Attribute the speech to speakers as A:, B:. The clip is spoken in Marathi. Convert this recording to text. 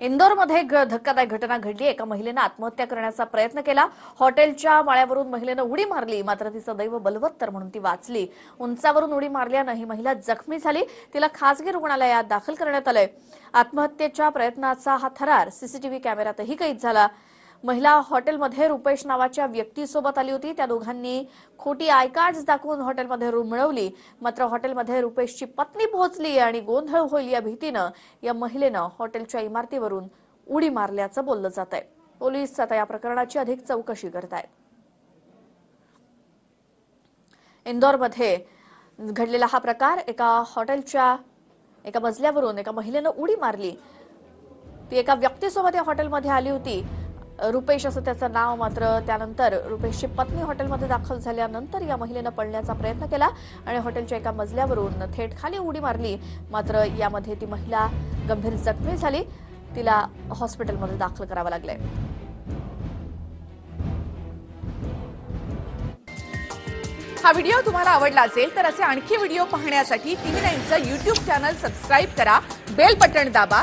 A: इंदोरमध्ये धक्कादायक घटना घडली. एका महिलेनं आत्महत्या करण्याचा प्रयत्न केला. हॉटेलच्या माळ्यावरून महिलेनं उडी मारली. मात्र तिचं दैव बलवत्तर म्हणून ती वाचली. उंचावरून उडी मारल्यानं ही महिला जखमी झाली. तिला खासगी रुग्णालयात दाखल करण्यात आलंय. आत्महत्येच्या प्रयत्नाचा हा थरार. सीसीटीव्ही कॅमेऱ्यातही कैद झाला. महिला हॉटेलमध्ये रुपेश नावाच्या व्यक्तीसोबत आली होती. त्या दोघांनी खोटी आय कार्ड दाखवून हॉटेलमध्ये रूम मिळवली. मात्र हॉटेलमध्ये रुपेशची पत्नी पोहोचली आणि गोंधळ होईल या भीतीनं या महिलेनं हॉटेलच्या इमारतीवरून उडी मारल्याचं बोललं जात आहे पोलीस आता या प्रकरणाची अधिक चौकशी करत आहेत इंदोरमध्ये घडलेला हा प्रकार एका हॉटेलच्या एका मजल्यावरून एका महिलेनं उडी मारली. ती एका व्यक्तीसोबत या हॉटेलमध्ये आली होती. रुपेश असं त्याचं नाव मात्र त्यानंतर रुपेशची पत्नी हॉटेलमध्ये दाखल झाल्यानंतर या महिलेनं पळण्याचा प्रयत्न केला आणि हॉटेलच्या एका मजल्यावरून थेट खाली उडी मारली. मात्र यामध्ये ती महिला गंभीर जखमी झाली. तिला हॉस्पिटलमध्ये दाखल करावं लागलंय.
B: हा व्हिडिओ तुम्हाला आवडला असेल तर असे आणखी व्हिडिओ पाहण्यासाठी टीव्ही नाईनचं युट्यूब चॅनल सबस्क्राईब करा. बेल बटण दाबा.